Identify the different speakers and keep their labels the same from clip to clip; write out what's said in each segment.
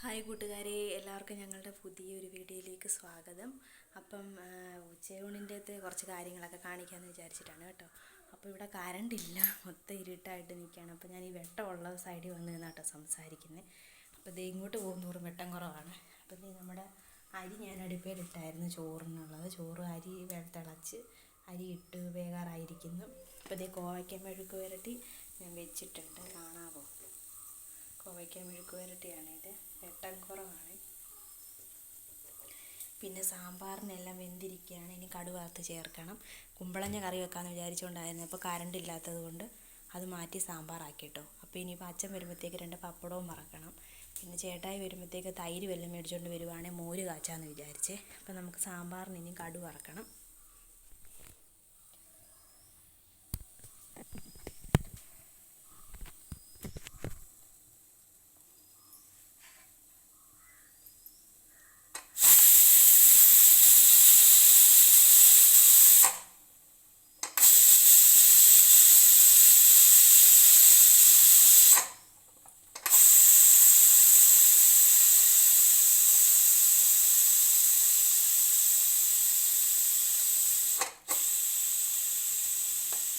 Speaker 1: Hi കൂട്ടുകാരെ എല്ലാവർക്കും ഞങ്ങളുടെ പുതിയൊരു വീഡിയോയിലേക്ക് സ്വാഗതം. അപ്പം ഉച്ചയൂണിന്റെ ഉച്ചയൂണിന്റെത് കുറച്ച് കാര്യങ്ങളൊക്കെ കാണിക്കാമെന്ന് വിചാരിച്ചിട്ടാണ് കേട്ടോ. അപ്പോൾ ഇവിടെ കറണ്ട് ഇല്ല മൊത്തം ഇരുട്ടായിട്ട് നിൽക്കുകയാണ് അപ്പോൾ ഞാൻ ഈ വെട്ടമുള്ള സൈഡിൽ വന്ന് കേട്ടോ സംസാരിക്കുന്നത് അപ്പോൾ ദേ ഇങ്ങോട്ട് പോകുന്നോറും വെട്ടം കുറവാണ്. അപ്പോൾ നമ്മുടെ അരി ഞാൻ അടുപ്പയിലിട്ടായിരുന്നു ചോറിനുള്ളത്. ചോറ് അരി തിളച്ച് അരി ഇട്ട് വേകാറായിരിക്കുന്നു. അപ്പോൾ ദേ കോവയ്ക്ക മെഴുക്ക് വരട്ടി ഞാൻ വെച്ചിട്ടുണ്ട്. കാണാമോ കോവയ്ക്ക മെഴുക്ക് വരട്ടിയാണ് ഇത് വെട്ടം കുറവാണ് പിന്നെ സാമ്പാറിനെല്ലാം വെന്തിരിക്കുകയാണ്. ഇനി കടുവറുത്ത് ചേർക്കണം. കുമ്പളഞ്ഞ കറി വെക്കാമെന്ന് വിചാരിച്ചുകൊണ്ടായിരുന്നു അപ്പോൾ കറണ്ട് ഇല്ലാത്തത് കൊണ്ട് അത് മാറ്റി സാമ്പാറാക്കി കേട്ടോ അപ്പോൾ ഇനിയിപ്പോൾ അച്ഛൻ വരുമ്പോഴത്തേക്ക് രണ്ട് പപ്പടവും മറക്കണം പിന്നെ ചേട്ടായി വരുമ്പോഴത്തേക്ക് തൈര് വല്ലതും മേടിച്ചുകൊണ്ട് വരുവാണെങ്കിൽ മോര് കാച്ചാന്ന് വിചാരിച്ചേ. അപ്പോൾ നമുക്ക് സാമ്പാറിന് ഇനി കടു വറക്കണം.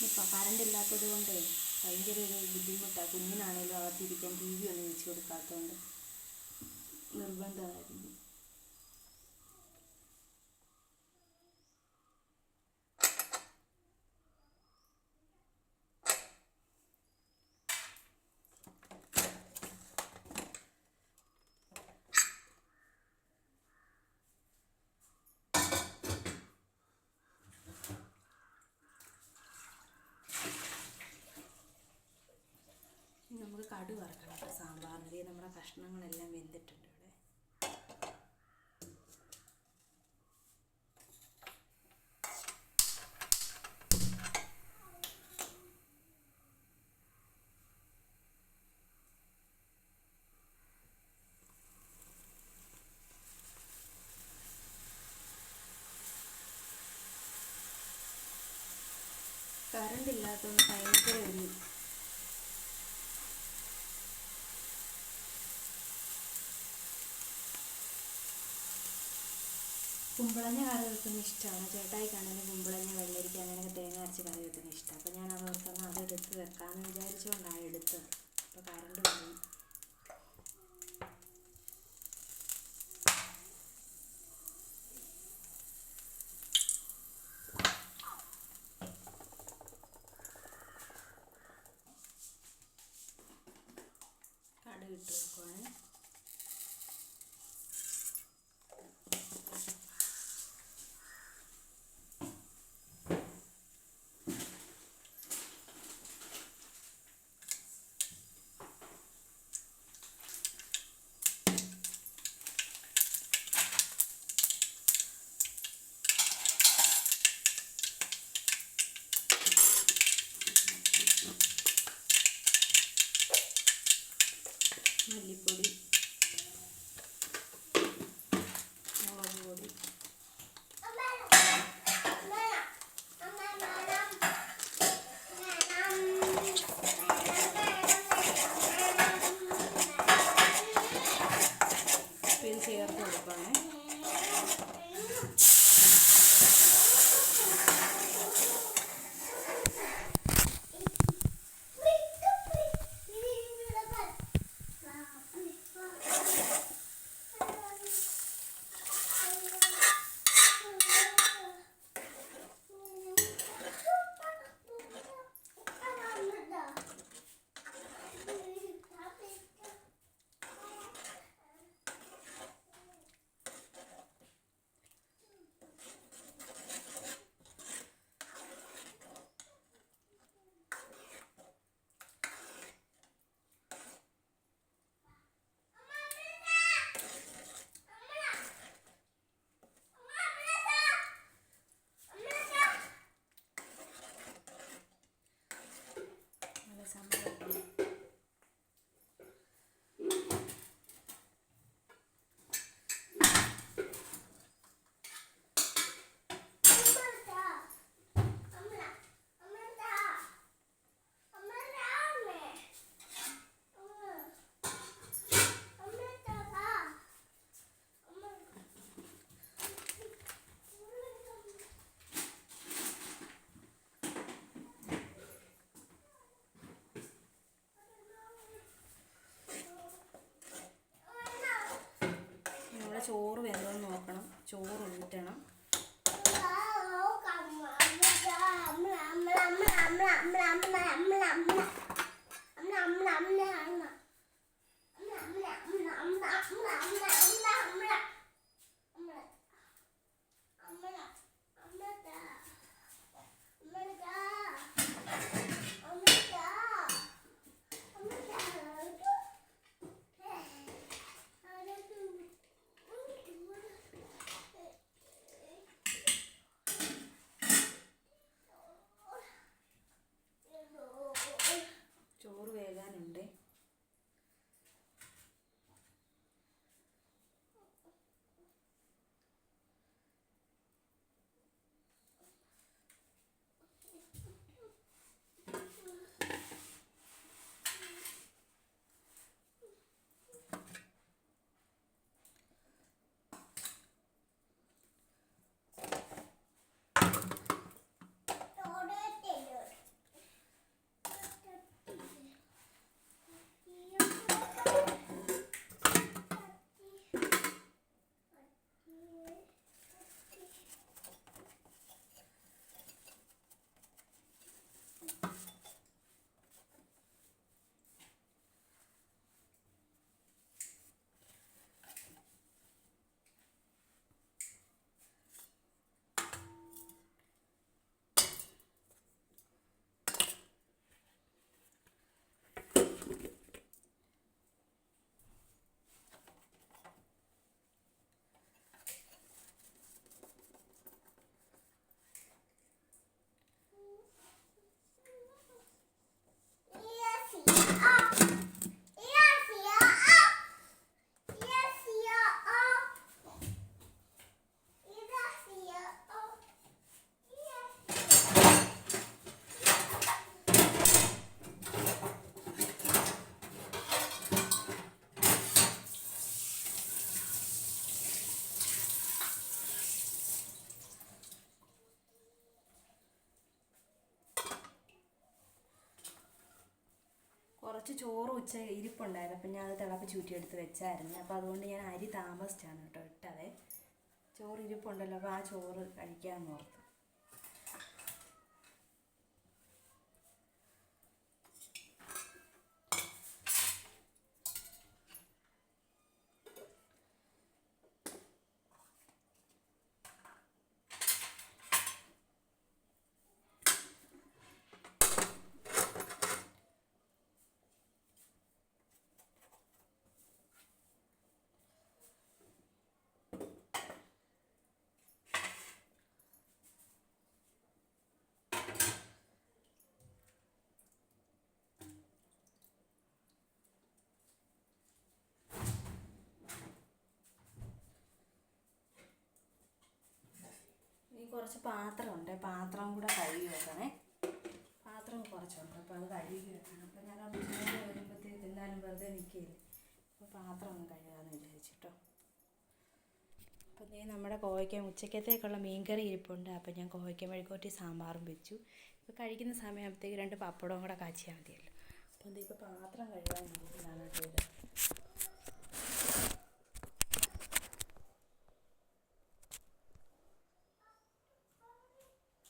Speaker 1: ഇപ്പം കറണ്ട് ഇല്ലാത്തത് കൊണ്ട് ഭയങ്കര ഒരു ബുദ്ധിമുട്ടാണ് കുഞ്ഞിനാണേലും അകത്തിരിക്കാൻ ടി വി ഒന്നും വെച്ച് കൊടുക്കാത്തതുകൊണ്ട് നിർബന്ധമായിരുന്നു ഇനി നമുക്ക് കടു വറക്കണം കേട്ടോ നമ്മുടെ കഷ്ണങ്ങളെല്ലാം വെന്തിട്ടുണ്ട് ഇവിടെ കറണ്ട് ഇല്ലാത്തതുകൊണ്ട് ഭയങ്കര ഒരു കുമ്പളങ്ങ കറി വെക്കുന്ന ഇഷ്ടമാണ് ചേട്ടായിക്കാണെങ്കിലും കുമ്പളങ്ങ വെള്ളരിക്ക അങ്ങനെയൊക്കെ തേങ്ങ അരച്ച് കറി വെക്കുന്ന ഇഷ്ടം. അപ്പോൾ ഞാൻ അത് ഓർത്താണ് അത് എടുത്ത് വെക്കാമെന്ന് വിചാരിച്ചുകൊണ്ടാണ് എടുത്തത്. അപ്പോൾ കറണ്ട് പോയി. കടുക് ഇട്ട് വെക്കുവാണ് മല്ലിപ്പൊടി മുളക് പൊടി അപ്പോൾ ഇത് ചേർത്ത് കൊടുക്കുകയാണേ
Speaker 2: നമ്മുടെ ചോറ് വെന്തോന്ന് നോക്കണം ചോറ് ഊറ്റണം. കുറച്ച് ചോറ് ഉച്ച ഇരിപ്പുണ്ടായിരുന്നു. അപ്പം ഞാൻ അത് തിളപ്പിച്ച് ചൂറ്റിയെടുത്ത് വെച്ചായിരുന്നു. അപ്പോൾ അതുകൊണ്ട് ഞാൻ അരി താമസിച്ചാണ് കേട്ടോ ഇട്ടത്. ചോറ് ഇരിപ്പുണ്ടല്ലോ. അപ്പോൾ ആ ചോറ് കഴിക്കാമെന്ന് ഓർത്ത് ഈ കുറച്ച് പാത്രമുണ്ട്. പാത്രം കൂടെ കഴുകി വെക്കണേ. പാത്രം കുറച്ചുണ്ട്. അപ്പോൾ അത് കഴുകി വെക്കണം. അപ്പോൾ ഞാൻ അത് വരുമ്പോഴത്തേക്ക് എന്തായാലും വെറുതെ നിൽക്കില്ലേ അപ്പോൾ പാത്രം ഒന്ന് കഴുകാമെന്ന് വിചാരിച്ചിട്ടോ. അപ്പം നീ നമ്മുടെ കോവയ്ക്ക ഉച്ചക്കത്തേക്കുള്ള മീൻകറി ഇരിപ്പുണ്ട്. അപ്പം ഞാൻ കോവയ്ക്ക മെഴുക്കോട്ടി സാമ്പാറും വെച്ചു. ഇപ്പോൾ കഴിക്കുന്ന സമയമാകുമ്പോഴത്തേക്ക് രണ്ട് പപ്പടവും കൂടെ കാച്ചിയാൽ മതിയല്ലോ. അപ്പോൾ എന്താ ഇപ്പോൾ പാത്രം കഴുകാൻ വേണ്ടിയിട്ടാണ് കേട്ടോ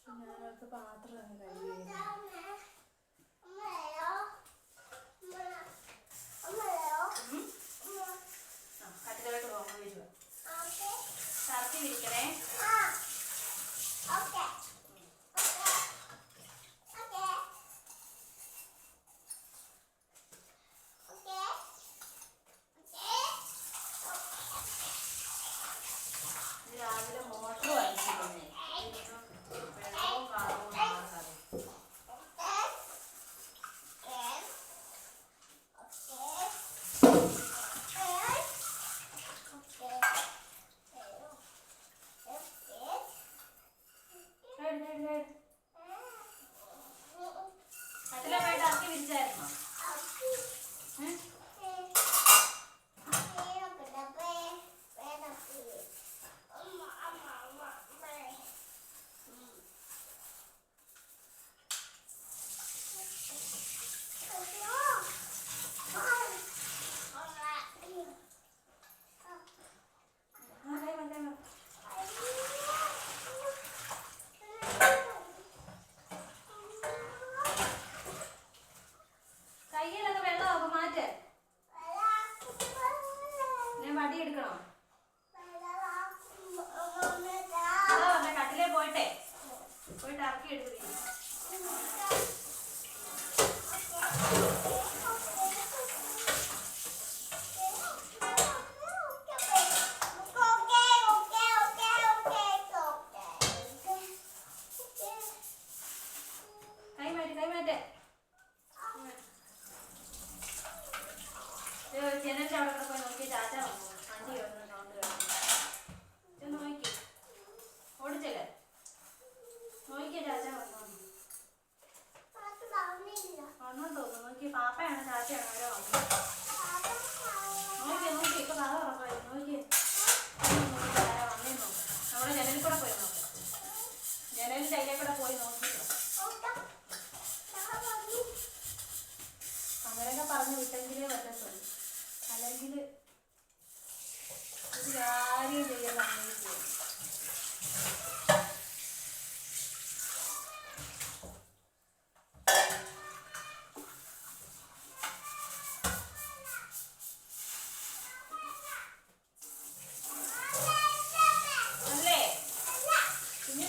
Speaker 2: ഇത് ഞാനടുത്ത് പാത്രം കഴുകി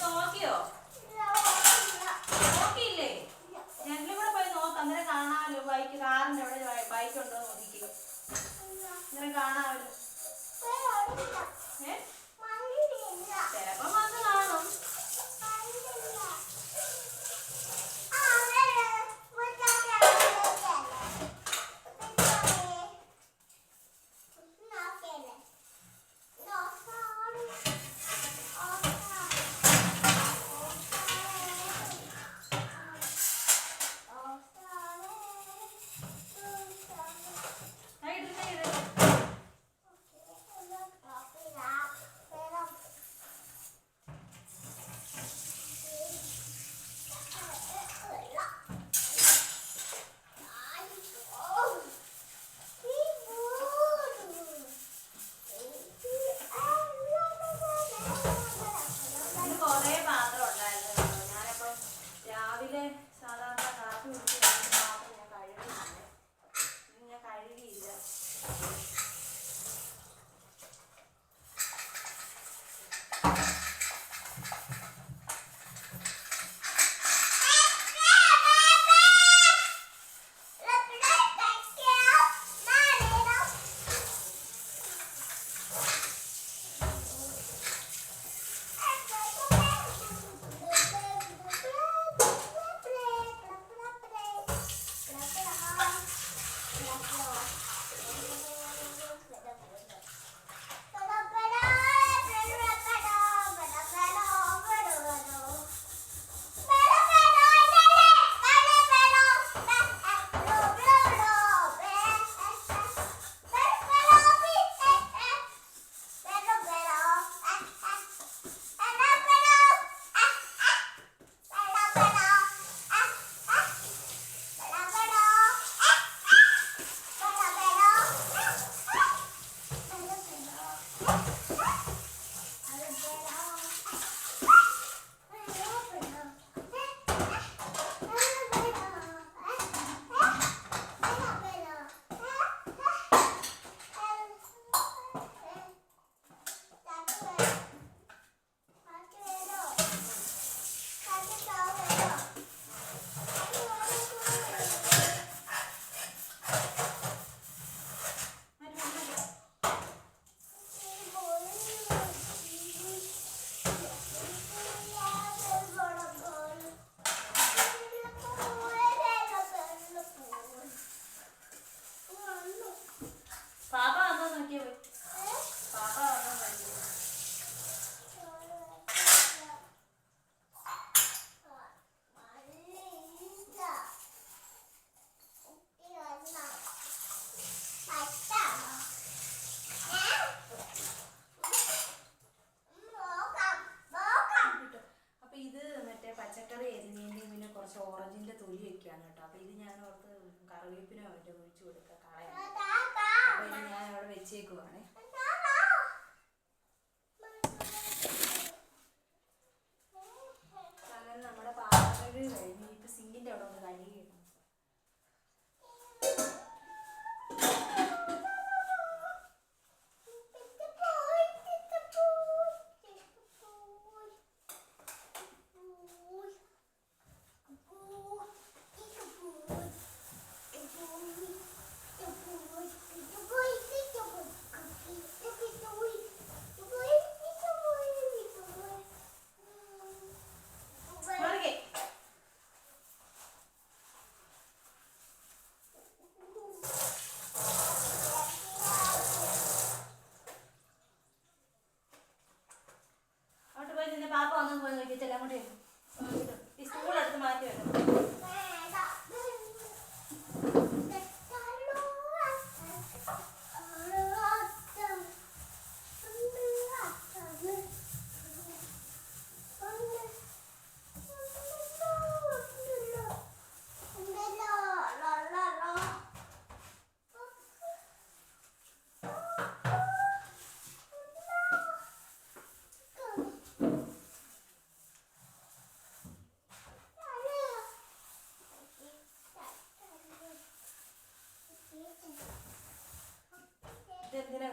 Speaker 2: നോക്കിയോ? നോക്കിയില്ലേ? ഞങ്ങളും കൂടെ പോയി നോക്ക്. അന്നേരം കാണാമല്ലോ ബൈക്ക് കാറിന്റെ അവിടെ ബൈക്ക് ഉണ്ടോ നോക്കി അന്നേരം കാണാമല്ലോ.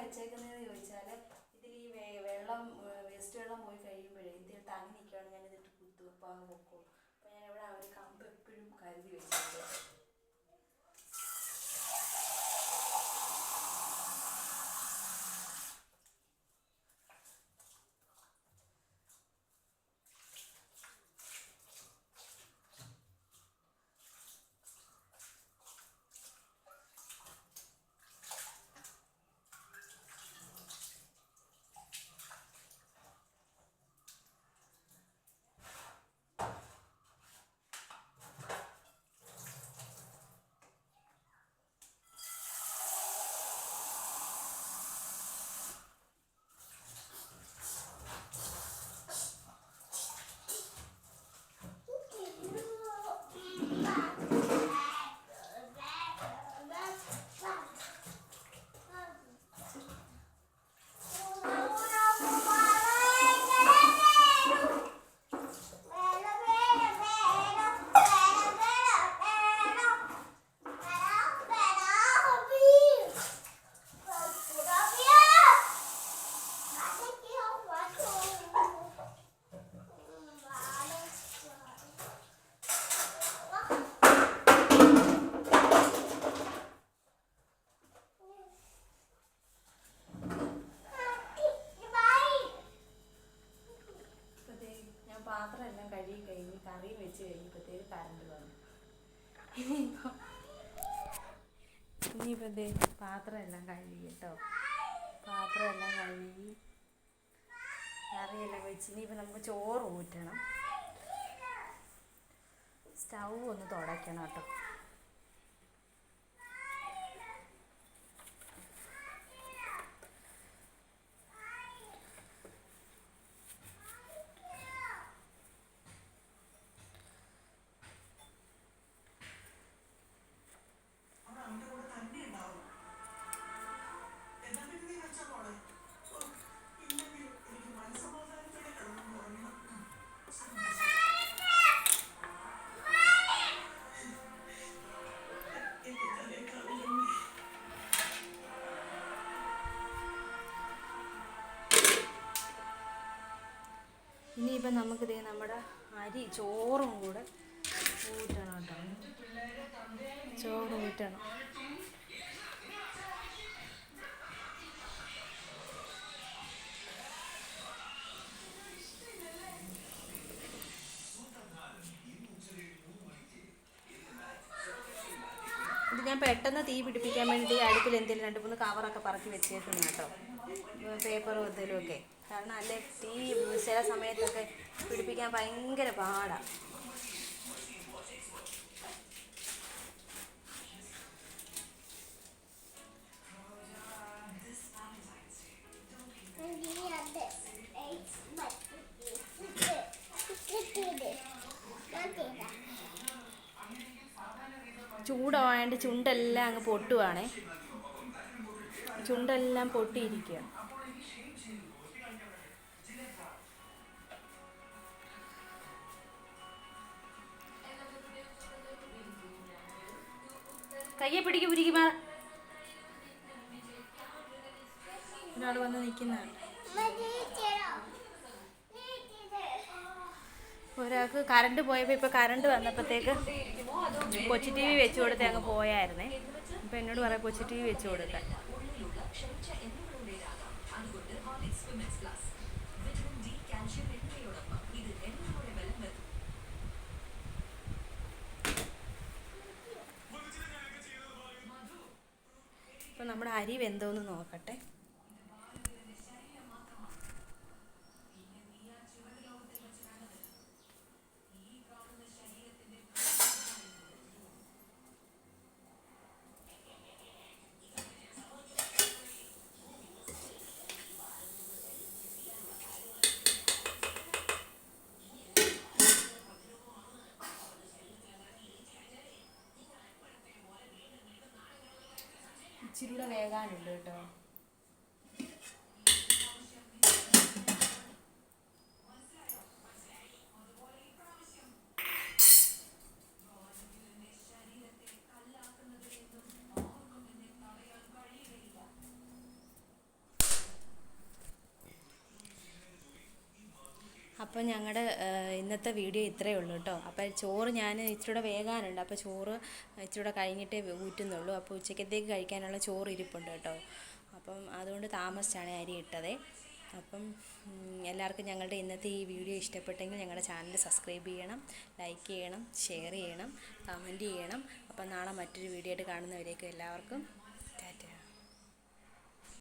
Speaker 2: വെച്ചേക്കുന്നതെന്ന് ചോദിച്ചാൽ ഇതിൽ ഈ വെള്ളം വേസ്റ്റ് വെള്ളം പോയി കഴിയുമ്പോഴേ ഇതിൽ തങ്ങി നിൽക്കുകയാണ് ഞാൻ ഇതിട്ട് കുത്തു അപ്പോൾ അങ്ങ് പൊക്കോളൂ അപ്പോൾ ഞാൻ ഇവിടെ ഒരു കമ്പ് എപ്പോഴും കരുതി വെച്ചിട്ടുണ്ട് ഇപ്പോഴത്തേക്ക് ഞാൻ പാത്രം എല്ലാം കഴുകി കഴിഞ്ഞ് കറിയും വെച്ച് കഴിഞ്ഞപ്പോഴത്തേക്ക് കറണ്ട് വന്നു ഇനിയിപ്പോൾ ഇനിയിപ്പോൾ ദേ പാത്രം എല്ലാം കഴുകി കേട്ടോ. പാത്രം എല്ലാം കഴുകി. കറിയെല്ലാം വെച്ച്. ഇനിയിപ്പോൾ നമുക്ക് ചോറ് ഊറ്റണം. സ്റ്റൗ ഒന്ന് തുടയ്ക്കണം കേട്ടോ. ഇനിയിപ്പം നമുക്ക് ദേ നമ്മുടെ അരി ചോറും കൂടെ ഊറ്റണം കേട്ടോ. ചോറ് ഊറ്റണം. ഇത് ഞാൻ പെട്ടെന്ന് തീ പിടിപ്പിക്കാൻ വേണ്ടി അടുപ്പിൽ എന്തെങ്കിലും രണ്ട് മൂന്ന് കവറൊക്കെ പറക്കി വെച്ചേക്കുന്നു കേട്ടോ പേപ്പറും എന്തെങ്കിലും ഒക്കെ കാരണം അല്ലേ തീ ചില സമയത്തൊക്കെ പിടിപ്പിക്കാൻ ഭയങ്കര പാടാണ് ചൂടാവാണ്ട് ചുണ്ടെല്ലാം അങ്ങ് പൊട്ടുവാണേ. ചുണ്ടെല്ലാം പൊട്ടിയിരിക്കുക കയ്യെ പിടിക്ക് പിടിക്കുമാ ഒരാൾ വന്ന് നിൽക്കുന്നതാണ് ഒരാൾക്ക് കറണ്ട് പോയപ്പോൾ ഇപ്പോൾ കറണ്ട് വന്നപ്പോഴത്തേക്ക് കൊച്ചി ടി വി വെച്ച് കൊടുത്ത് അങ്ങ് പോയായിരുന്നേ. അപ്പോൾ എന്നോട് പറയാം കൊച്ചി ടി വി വെച്ച് കൊടുക്കാൻ അപ്പോൾ നമ്മുടെ അരി വെന്തോന്ന് നോക്കട്ടെ
Speaker 1: ഇച്ചിരി കൂടെ വേകാനുണ്ട് കേട്ടോ അപ്പോൾ ഞങ്ങളുടെ ഇന്നത്തെ വീഡിയോ ഇത്രയേ ഉള്ളൂ കേട്ടോ അപ്പോൾ ചോറ് ഞാൻ ഇച്ചിരൂടെ വേകാനുണ്ട്. അപ്പോൾ ചോറ് ഇച്ചിരൂടെ കഴിഞ്ഞിട്ടേ ഊറ്റുന്നുള്ളൂ. അപ്പോൾ ഉച്ചക്കത്തേക്ക് കഴിക്കാനുള്ള ചോറ് ഇരിപ്പുണ്ട് കേട്ടോ അപ്പം അതുകൊണ്ട് താമസിച്ചാണ് അരി ഇട്ടത്. അപ്പം എല്ലാവർക്കും ഞങ്ങളുടെ ഇന്നത്തെ ഈ വീഡിയോ ഇഷ്ടപ്പെട്ടെങ്കിൽ ഞങ്ങളുടെ ചാനൽ സബ്സ്ക്രൈബ് ചെയ്യണം ലൈക്ക് ചെയ്യണം ഷെയർ ചെയ്യണം കമന്റ് ചെയ്യണം. അപ്പം നാളെ മറ്റൊരു വീഡിയോ ആയിട്ട് കാണുന്നവരേക്കും എല്ലാവർക്കും